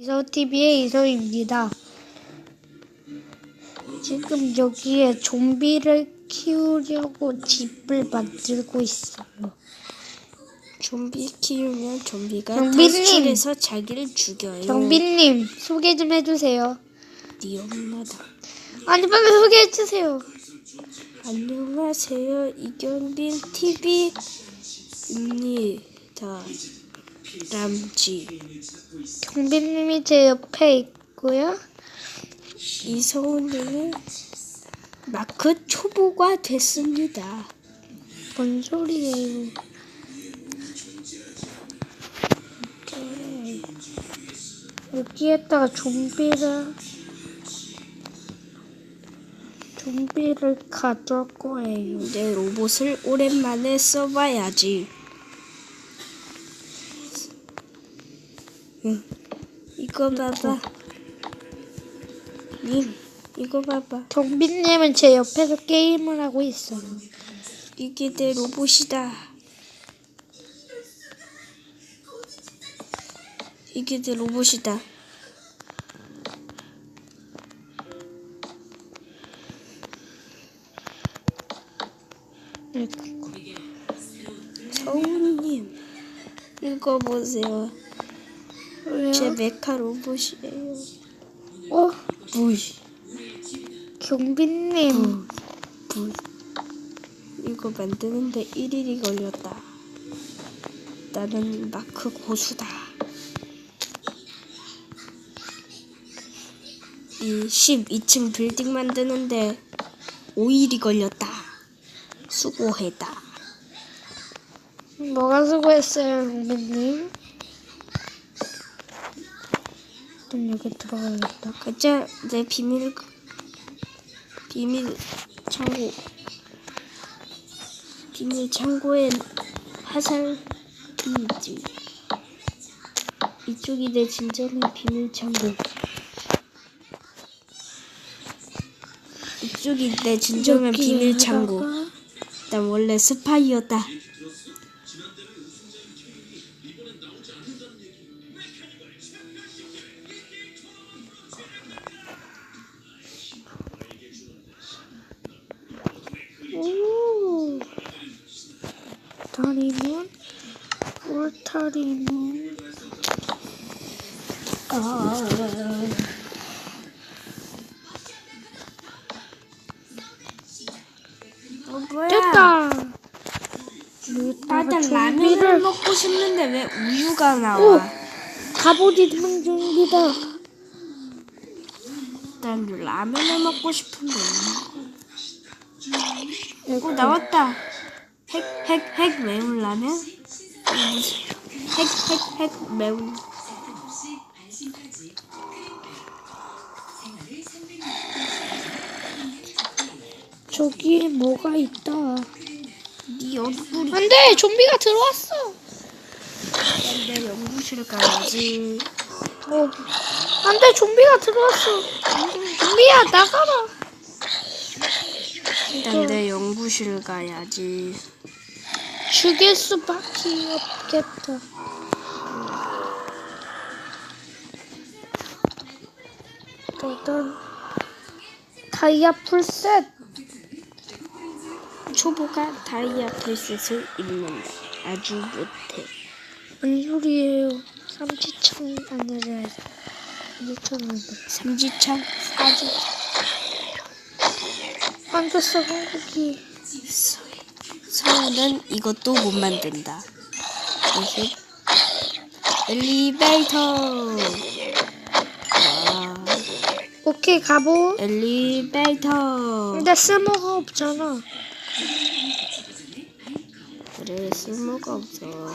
이서TV의 이서입니다. 지금 여기에 좀비를 키우려고 집을 만들고 있어요. 좀비 키우면 좀비가 좀비님! 탈출해서 자기를 죽여요. 정빈님 소개 좀 해주세요. 네 엄마다. 아니 빨리 소개해 주세요. 안녕하세요. 이경빈 TV입니다. 람지 정빈님이 제 옆에 있고요. 이서훈님은 마크 초보가 됐습니다. 뭔 소리예요? 여기에다가 좀비를 좀비를 가져올 거예요. 이제 로봇을 오랜만에 써봐야지. 응. 이거 봐봐. 님, 이거 봐봐. 정빈님은 제 옆에서 게임을 하고 있어요. 이게 내 로봇이다. 이게 내 로봇이다. 서훈님, 읽어보세요. 왜요? 제 메카 로봇이에요. 어? 부이, 경빈님 부이. 이거 만드는데 1일이 걸렸다. 나는 마크 고수다. 이 12층 빌딩 만드는데 5일이 걸렸다. 수고했다. 뭐가 수고했어요, 경빈님? 좀 여기 들어가야겠다. 가자, 내 비밀 비밀 창고 비밀 창고엔 화살이 있지. 이쪽이 내 진정한 비밀 창고. 이쪽이 내 진정한 비밀 창고. 난 원래 스파이였다. 아 어, 뭐야? 됐다. 나는 라면을 먹고 싶는데 왜 우유가 나와? 갑오지 등중기다. 난 라면을 먹고 싶은데. 오 나왔다. 핵 핵 핵 매운 라면? 핵핵핵 매운. 저기에 뭐가 있다. 네 얼굴이 안돼 좀비가 들어왔어. 내 연구실 가야지. 어, 안돼 좀비가 들어왔어. 좀비야 나가라. 일단 내 연구실 가야지. 죽일 수밖에 없겠다. 일단 다이아 풀셋 초보가 다이아 풀셋을 입는다. 아주 못해. 뭔 소리예요? 삼지창 아니라 삼지창 삼지창 사지 한국사 한국이 서우는 이것도 못 만든다. 엘리베이터. 와, 오케이 가보. 엘리베이터. 근데 쓸모가 없잖아. 그래 쓸모가 없어.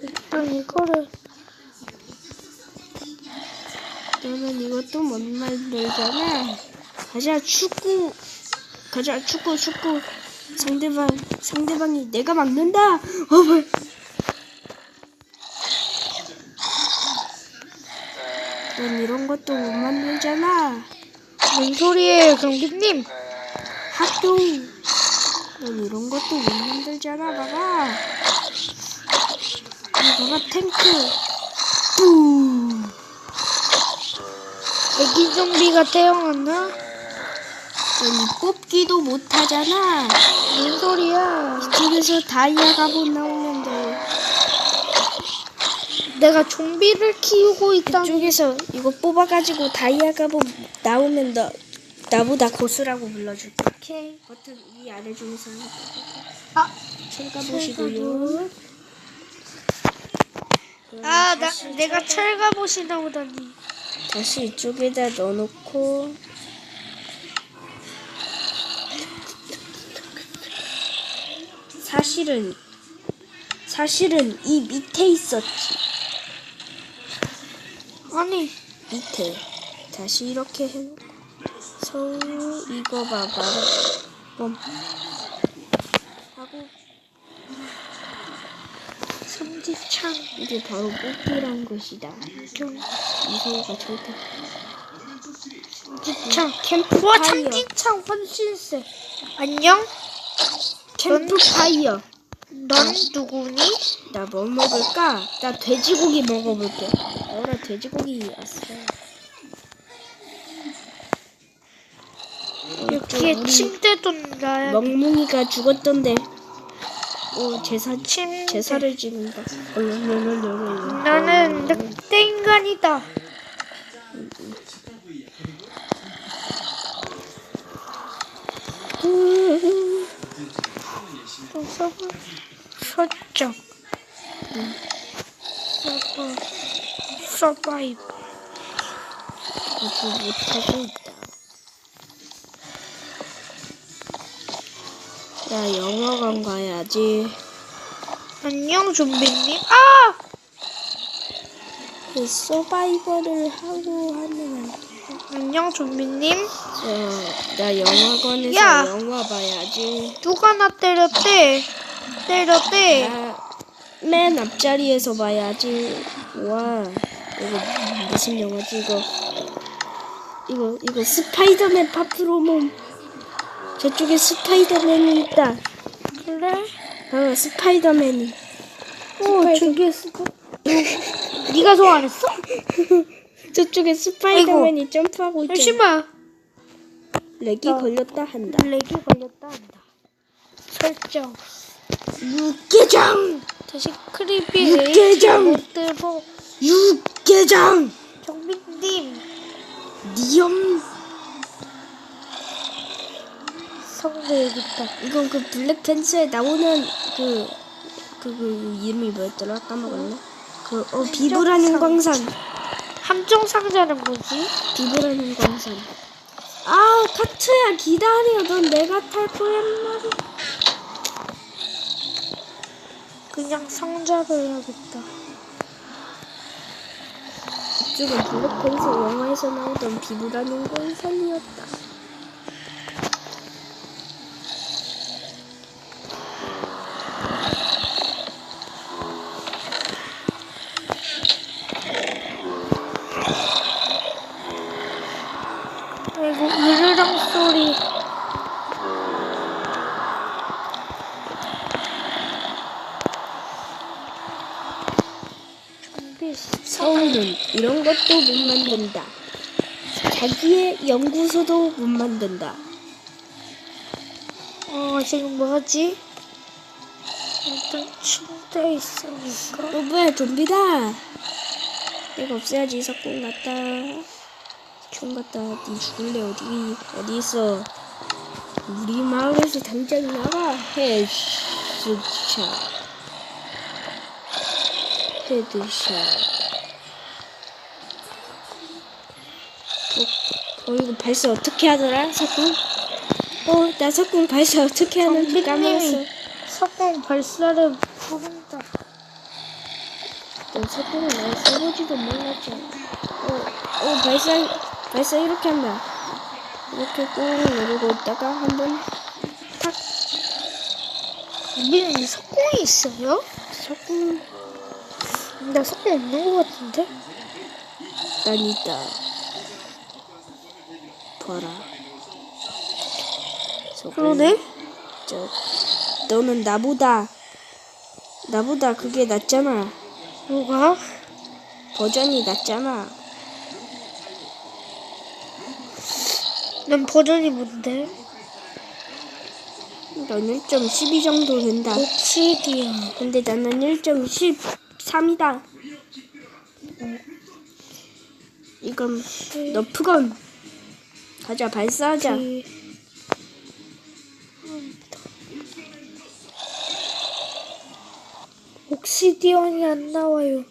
일단 이거를 너는 이것도 못 만들잖아. 가자 축구. 가자 축구 축구. 상대방 상대방이 내가 막는다. 어 뭘? 넌 이런 것도 못 만들잖아. 뭔 소리예요, 경비님? 학교. 넌 이런 것도 못 만들잖아, 봐봐. 이거 봐봐, 탱크. 뿌. 무기 좀비가 태어났나? 아니 뽑기도 못하잖아. 뭔 소리야? 이쪽에서 다이아 갑옷 나오면 돼. 내가 좀비를 키우고 있다. 이쪽에서 이거 뽑아가지고 다이아 갑옷 나오면 너 나보다 고수라고 불러줄게. 오케이. 버튼 이 아래 중에서 아, 철가보시고요. 아, 나 내가 철갑옷이 나오다니. 다시 이쪽에다 넣어놓고 사실은 사실은 이 밑에 있었지 아니, 밑에 다시 이렇게 해놓고 서 이거 봐봐 멈 하고 삼지창 이게 바로 뽑기란 것이다 좀 이소가 절대 삼지창. 캠프 와, 파이어 삼지창 훨씬 세. 안녕? 캠프 파이어 넌 누구니? 나 뭐 먹을까? 나 돼지고기 먹어볼게. 어라 돼지고기 왔어. 여기에 침대도 놔야 멍뭉이가 죽었던데. 오 제사 침대. 제사를 지낸다. 얼른 나는 늑대 인간이다. 또 서버 설정. 서버 서바이브. 아주 못하고 있다. 야 영화관 가야지. 안녕 좀비님. 아! 그 서바이벌을 하고 하는. 안녕 좀비님. 저나 영화관에서 야! 영화 봐야지. 누가 나 때렸대? 때렸대. 나 맨 앞자리에서 봐야지. 와, 이거 무슨 영화지 이거? 이거 이거 스파이더맨 파프로몬. 저쪽에 스파이더맨이 있다. 그래? 어, 스파이더맨이. 오, 저기 스파. 네가 소환했어? 저쪽에 스파이더맨이 점프하고 있잖아. 잠시만. 렉이 나- 걸렸다 한다. 렉이 걸렸다 한다. 설정. 육개장, 다시 크리피 육개장! 모드로 육 개장, 정민님 니엄. 성대 여기 있다. 이건 그 블랙 팬츠에 나오는 그, 그, 그 이름이 뭐였더라? 까먹었네. 그, 어, 비브라는 광산. 함정 상자는 뭐지? 비브라는 광산. 아, 카트야, 기다려. 넌 내가 탈 거란 말이야. 그냥 상자를 해야겠다. 이쪽은 블랙팬츠 영화에서 나오던 비브라는 광산이었다. 아이고 으르렁 소리. 좀비 서울은 이런 것도 못 만든다. 자기의 연구소도 못 만든다. 어 지금 뭐하지? 일단 침대에 있으니까 어, 뭐야, 좀비다. 내가 없애야지, 석궁 갔다. 총 갔다. 니 죽을래, 어디, 어디 있어. 우리 마을에서 당장 나가. 헤드샷. 헤드샷. 어, 어, 이거 발사 어떻게 하더라, 석궁? 어, 나 석궁 발사 어떻게 하는지 까먹었어. 석공 발사를 부른다. 넌 석궁을 날 써보지도 몰랐잖아. 어, 어, 발사, 발사 이렇게 한다. 이렇게 꾹 누르고 있다가 한번 탁, 정민님 석공이 있어요? 석궁, 나 석공 없는 것 같은데? 난 있다. 봐라. 그러네? 저, 너는 나보다, 나보다 그게 낫잖아. 뭐가? 버전이 낫잖아. 넌 버전이 뭔데? 넌1.12 정도 된다. 옥시디언. 근데 나는 1.13이다. 이건 너프건. 가자 발사하자. 기- 옥시디언이 안 나와요.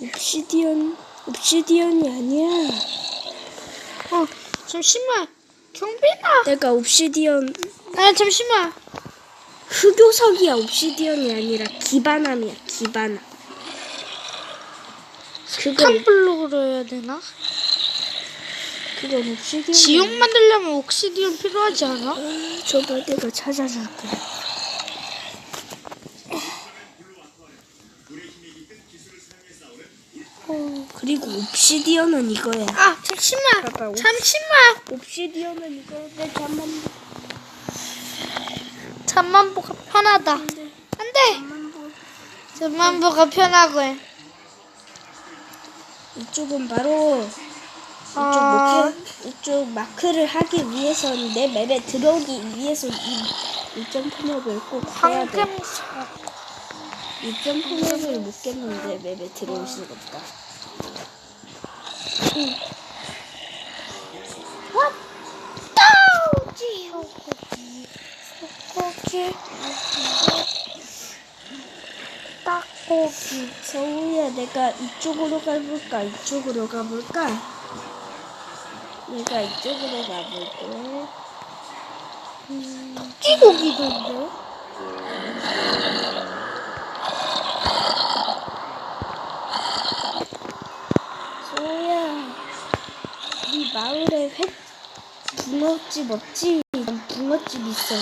옵시디언 옵시디언이 아니야. 어, 잠시만. 경빈아. 내가 옵시디언 아, 잠시만. 흑요석이야. 옵시디언이 아니라 기반함이야. 기반함. 그걸 칸블록으로 해야 되나? 그건 옵시디언. 지옥 만들려면 옥시디언 필요하지 않아? 저거 내가 찾아줄게. 어. 그리고 옵시디언은 이거야. 아, 잠시만. 봐봐, 옥- 잠시만. 옵시디언은 이거인데 잠만 잠만 보가 편하다. 안 돼. 잠만 보. 잠만 보가 편하고 해. 이쪽은 바로 이쪽 아. 목표 이쪽 마크를 하기 위해서는 내 맵에 들어오기 위해서 이, 이 점프맵을 꼭 해야 돼. 황금 사. 이 점프맵을 못 깼는데 맵에 들어올 수가 없다. 따오지. 소고기. 딱고기. 서우야 내가 이쪽으로 가볼까? 이쪽으로 가볼까? 내가 이쪽으로 가볼게. 찌고기도 있네. 서우야 이 마을에 회 붕어집 없지? 난 붕어집 있어.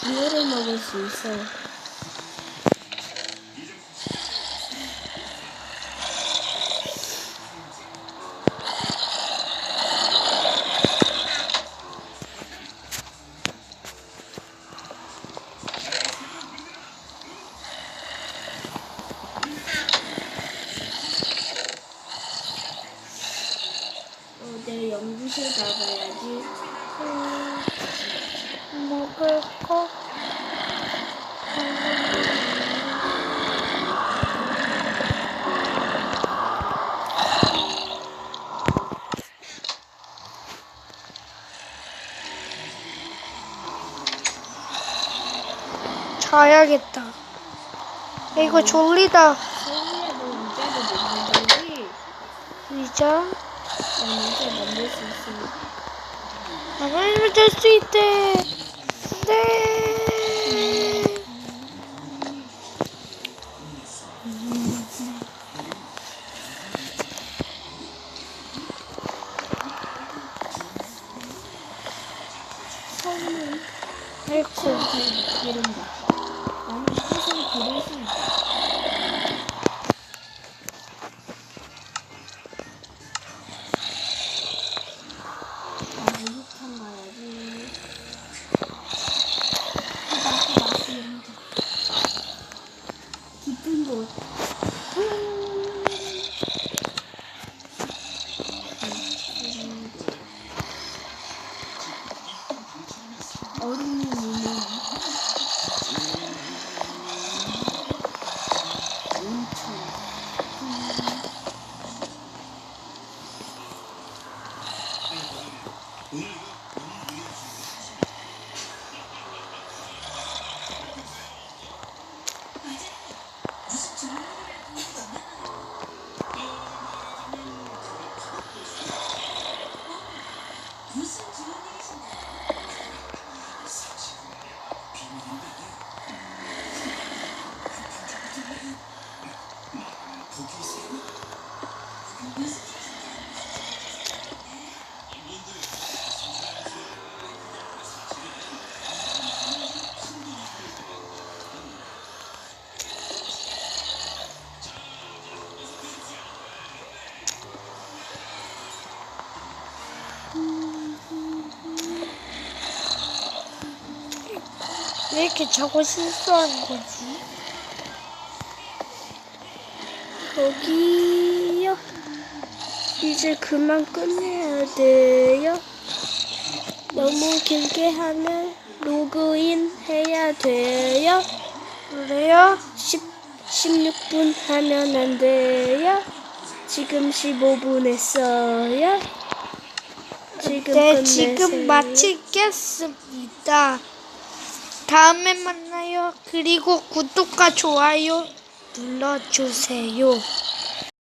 붕어를 먹을 수 있어 어, 내 연구실 가봐야지 음, 먹을 거. 자야겠다. 야, 이거 졸리다. 의자. 난 의자 만들 수 있대. 네. 서우는 아이고. 기른다. 나는 세상 기를 수 있다. 나 목욕탕 가야지. 나도 나도 연다. 깊은 곳. 얼음이 있는 온천. 왜 이렇게 저거 실수하는 거지? 저기요. 이제 그만 끝내야 돼요. 너무 길게 하면 로그인 해야 돼요. 그래요? 10, 16분 하면 안 돼요. 지금 15분 했어요. 지금 네, 끝내세요. 지금 마치겠습니다. 다음에 만나요. 그리고 구독과 좋아요 눌러주세요.